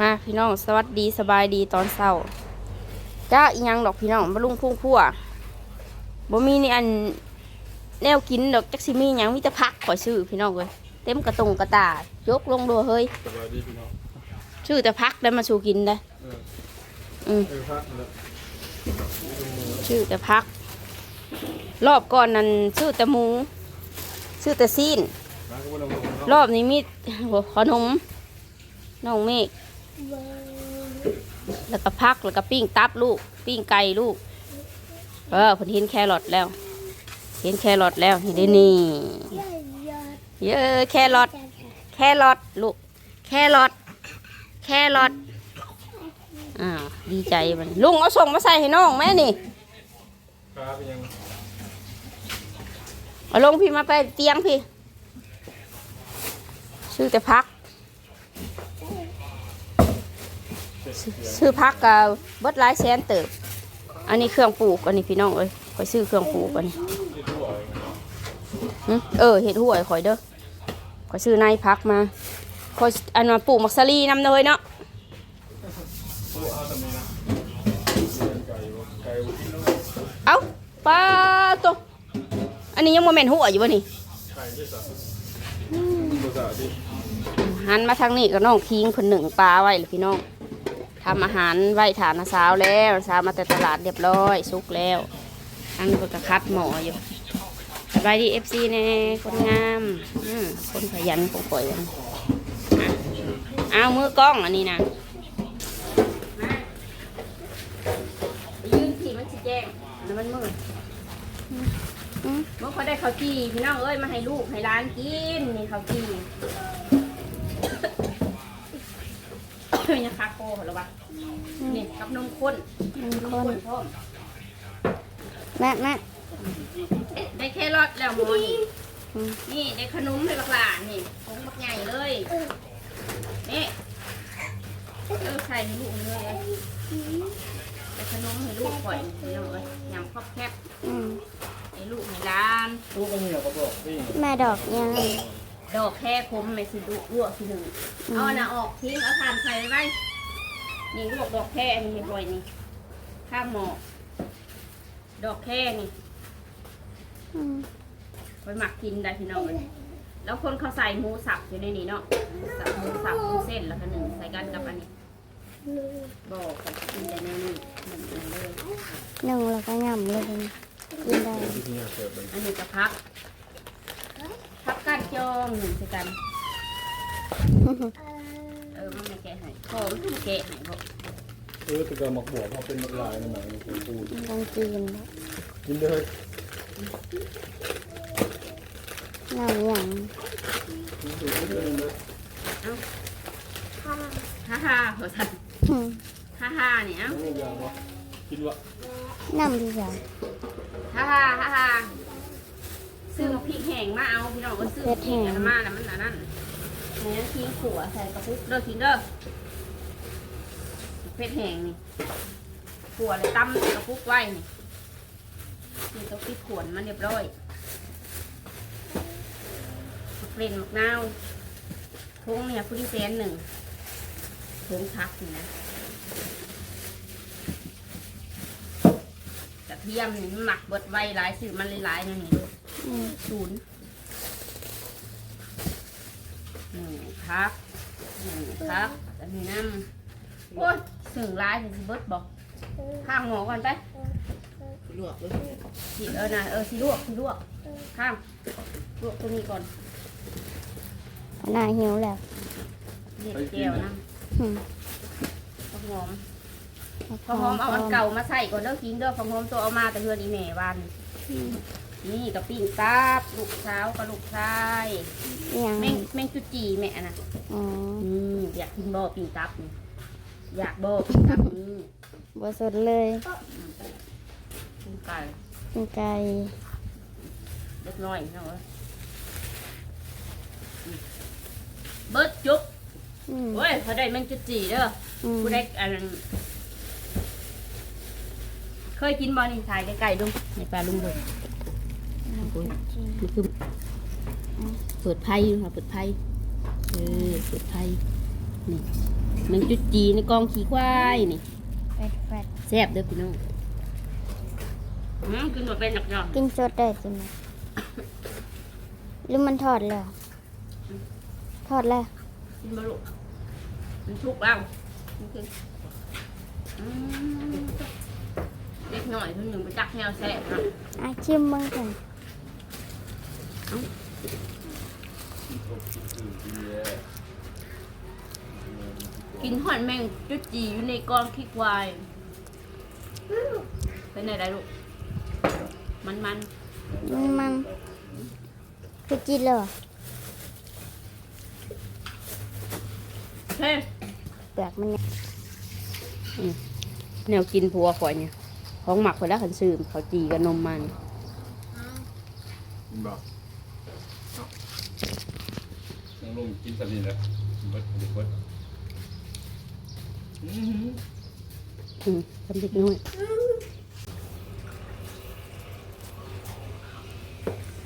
มาพี่น้องสวัสดีสบายดีตอนเช้าจ้าอีหยังดอกพี่น้องบลุงพุ่งพั่วบ่มีนี่อันแนวกินดอกจักสิมีหยังมีแต่พักขอยซื้อพี่น้องเลยเต็มกระตงกระตายกลงโดเฮ้ยสบายดีพี่น้องซื้อแต่พักได้มาสู่กินได้เอออืมเออพักแล้วซื้อแต่พัก รอบก่อนนั้นซื้อแต่หมูซื้อแต่ซีนมาก็บ่ลงลงรเนาะอบนี้มีโหขนมน้องเมฆ แล้วก็พักแล้วก็ปิ้งตับลูก ปิ้งไก่ลูก เออผมเห็นแครอทแล้ว เห็นแครอทแล้วเห็นได้นี่ เยอะแครอทแครอทลูก แครอทแครอทอ้าวดีใจมันลุงเอาส่งมาใส่ให้น้องแม่นี่ครับยังเอาลงพี่มาไปเตียงพี่ ซื้อแต่พัก ซื้อพักกับเบิดหลายแสนเติบ อันนี้เครื่องปลูกอันนี้พี่น้องเอ้ยคอยซื้อเครื่องปลูกอันนี้หึเออเห็ดหัวคอยเด้อคอยซื้อในพักมาคอยอันมาปลูกมักซารีนำเลยเนาะเอาปลาตัวอันนี้ยังโมเมนหัวอยู่วะนี่หันมาทางนี้ก็น้องคิงคนหนึ่งปลาไว้เลยพี่น้อง ทำอาหารไว้ฐานสาวแล้วสาวมาแต่ตลาดเรียบร้อยสุกแล้วอันนี้ก็คัดหมออยู่สบายดีเอฟซีแน่คนงามอืมคนขยันของข่อยอะอะเอามือกล้องอันนี้นะมายืนที่มันสิแจ้งแล้วมันมืดอืมอืมเมื่อเขาได้ข้าวจีพี่น้องเอ้ยมาให้ลูกให้ร้านกินนี่ข้าวจียังคาโก้เหรอวะ นี่กับนมข้นนมข้นพร้อมแม่แม่เอ๊ะได้แค่รอดแล้วหมอนี่นี่ได้ขนมให้บักหลานนี่ของบักใหญ่เลยนี่เออใส่ให้ลูกเลยได้ขนมให้ลูกปล่อยนี่น้องเอ้ยยำครอบแคบอืมให้ลูกให้ร้านตู้ก็มีเขาบอกนี่แม่ดอกยังดอกแค่คมไม่สิดุลวกสิหนึ่งเอาอันน่ะออกทิ้งเอาทานใส่ไว้ นี่ลวกดอกแค่อันนี้ให้ปล่อยนี่ ข้ามหมอกดอกแค่นี่อืมไปหมักกินได้พี่น้องเลยแล้วคนเขาใส่หมูสับอยู่ในนี้เนาะหมูสับหมูสับหมูเส้นแล้วก็หนึ่งใส่กันกับอันนี้บอกกันกินได้แน่นี่หนึ่งอันเลยหนึ่งแล้วก็ย่ำเลยกินได้ที่ที่เสิร์ฟเป็นอันนี้ก็พักพักก้านจองหนึ่งใส่กัน เออมันไม่แกะให้พอมันไม่แกะให้พอเออแต่ก็หมักบวกเขาเป็นหมักลายนะหมอนี่คือปูต้องกินแล้วกินได้เลยน้ำหยังกินได้เลยเลยฮ่าฮ่าหัวสันอืมฮ่าฮ่าเนี่ยลูกยางวะกินวะน้ำที่สามฮ่าฮ่าฮ่าฮ่าซื้อมาพริกแห้งมาเอาพี่น้องก็ซื้อพริกแห้งอันนั้นมาแล้วมันอันนั้น เนี่ยทิ้งขัวใส่กระปุกเด้อทิ้งเด้อเผ็ดแห้งนี่ขัวเลยตั้มกระปุกไว้นี่นี่ต้องปิดขวนมันเรียบร้อยมะเกล็นมะนาวทุ่งเนี่ยพุทธิเซนหนึ่งถุงพักนี่นะกระเทียมนี่มันหมักเบิดไว้หลายสื่อมันหลายๆนั่นนี่ลูกอืมศูนย์ หนึ่งครับหนึ่งครับอันนี้น้ำโอ้ยสื่อหลายถึงสิเบิดบอกข้ามหมอก่อนไปลวกเลยสิเออนะเออสิลวกสิลวกข้ามลวกตัวนี้ก่อนหน้าหิวแล้วเด็ดเจียวนะอืมข้าวหอมข้าวหอมเอาอันเก่ามาใส่ก่อนเด้อกินเด้อข้าวหอมตัวเอามาแต่เพื่อนอีแม่วันอืม นี่กับปิ้งตับลูกสาวกับลูกชายยังแมงแมงจุจีแม่น่ะอ๋ออืมอยากกินบ่อปิ้งตับนี่อยากบ่อปิ้งตับนี่บสดเลยปิ้งไก่กินไก่เล็กน้อยเนาะอืมเบิดจุ๊บอืมเว้ยเขาได้แมงจุจีเด้ออืมผู้ได้อันนั้นเคยกินบ่นี่ถ่ายไก่ๆดูในปลาลุงดู มันคือเปิดไพ่ดูค่ะเปิดไพ่เออเปิดไพ่นี่แมงจุดจีในกองขี้ควายนี่แฟดแฟดแซ่บเด้อพี่น้องอืมกินหมดเป็นหยอกกินสดได้ใช่ไหมหรือมันทอดแล้ว ทอดแล้วๆกินมาลูกมันชุกแล้วมันคืออืมเล็กหน่อยเพิ่งหนึ่งไปจักแนวแซ่บนะอะชิมบ้างกัน กินหอนแมงจุดจีอยู่ในกองขี้ควายเป็นไงได้ลูก มันมันมันมันคือกินเลยเหรอๆเฮ้ยเปลือกมันเนี่ยแนวกินผัวข่อยเนี่ย ของหมักข่อยแล้วขันซื้อเขาวจีกับนมมันกินบ่ ต้องลงกินสันนี่แหละเบิดเบิดเบิดอื้อหืออืมทำเด็กน้อย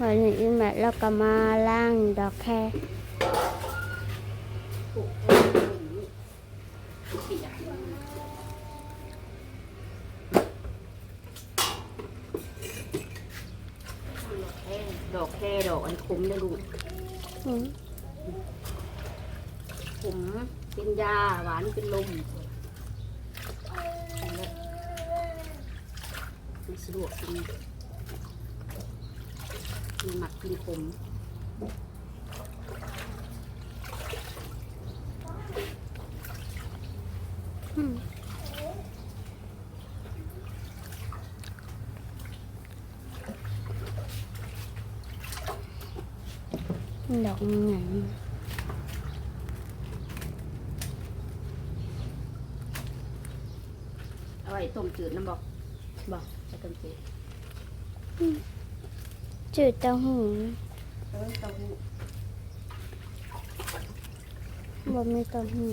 วันนี้แม่เราก็มาล้างดอกแครดอกแค่ดอกอันคุ้มได้ลูก อืม ผมเป็นยาหวานเป็นลมมันสะดวกกินมีหมักกินขม ดอกมันหนังเอาไว้ต้มจืดน้ำบอกบอกจะต้มจืดจืดเต้าหู้เออเต้าหู้บ่มีเต้าหู้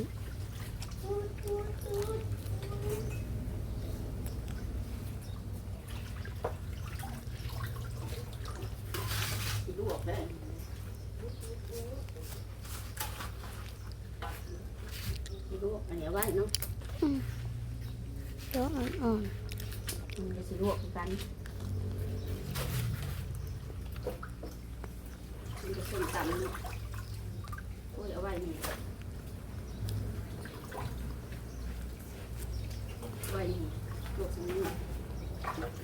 สีลวกได้ สีลวกอันนี้เอาไว้เนาะดอกอ่อนมันจะสีลวกคือกันมันจะส้มตำเนาะโอ้ยเอาไว้นี่เอาไว้นี่ลวกสักนิด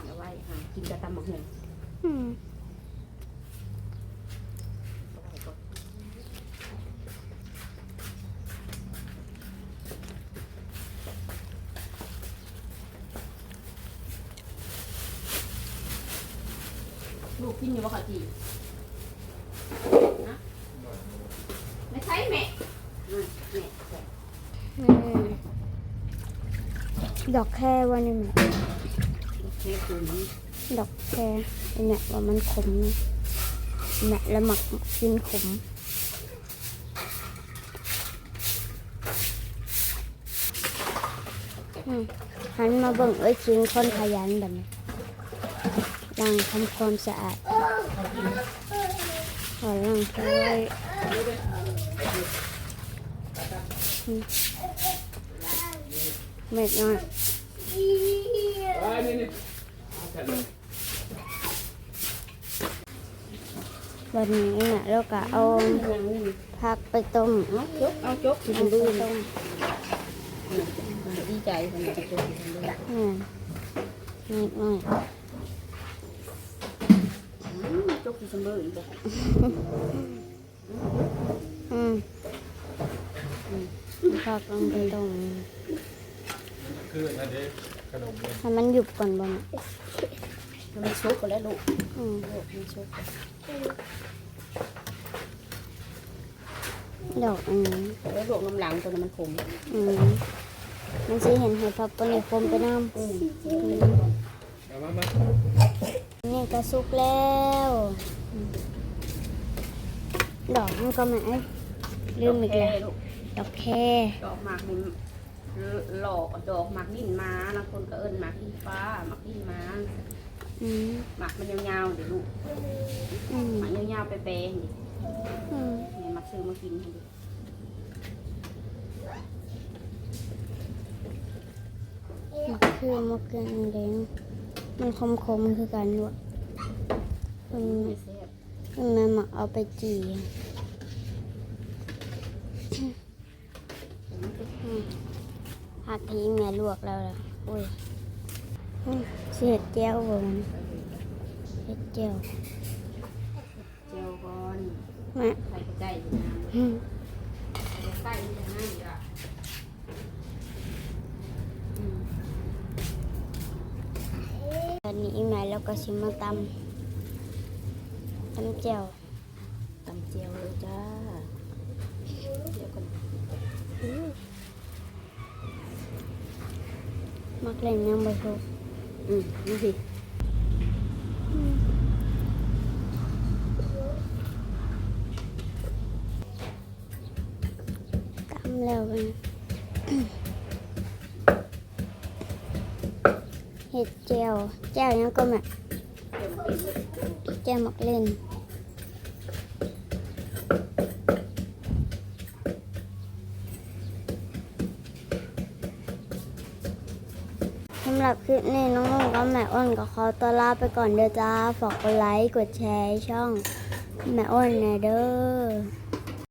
เอาไว้หากินกระตำหมกหงๆอืม อยู่บ่ขอจีนะไม่ใช่แม่อืมแม่ดอกแครวันนี้แม่โอเคคุณดอกแครไอ้เนี่ยว่ามันขมนะเนี่ยแล้วหมักกินขมอืมหันมาเบิ่งเอ้ยคิงคนขยันแบบนี้ ล้างทำความสะอาดขอล้างถ้วยอืมเม็ดน้อยอ่านี่นี่แค่นั้นวันนี้เนี่ยเราก็เอาผักไปต้มเอาจกเอาจกกินมันดูดูต้มดีใจคนจะจกกินดูอืมนิดหน่อย จกกินสมบูรณ์บ่อืมผักลงไปต้มคืออันนี้ขนมเนี่ยให้มันหยุบก่อนบ่แม่มันชุกไปแล้วลูกอืมลูกมันชุกดอกอันนี้แล้วลูกน้ำหลังตัวนั้นมันขมอืมมันสิเห็นให้ผักปนคมไปน้ำอืม เอามามา นี่ก็สุกแล้ว ดอกมันก็มาลืมอีกแล้วดอกแคดอกหมากบุนหลอกดอกหมากดินม้านะคนก็เอิญหมากดินฟ้าหมากดินม้าหมากมันยาวๆเดี๋ยวลูกหมากยาวๆไปแปลงดิเนี่ยมาซื้อมากินดิมันคือมะเขือแดงมันคมๆคือการด้วยะมันไม่แซ่บมันแม่มาเอาไปจีผักทิ้งแม่ลวกแล้วล่ะโอ้ยอืมสิเห็ดแจ้วบ่มันเห็ดแจ้วเจียวก่อนแม่ใส่กระจายอยู่น้อืมใส่อยู่น้ำอยู่อะตอนนี้แม่แล้วก็ชิมมาตำ ตำแจ่วตำเจียวเลยจ้าเดี๋ยวก่อนมักเล่นยังบ่ถูกอืมนี่สิตำแล้วกันเห็ดแจ่วแจ่วยังก็แม่ แจ่วมักเล่นสำหรับคลิปนี้น้องๆก็แม่อ้นก็ขอตัวลาไปก่อนเด้อจ้า ฝากกดไลค์ กดแชร์ช่องแม่อ้นนะเด้อ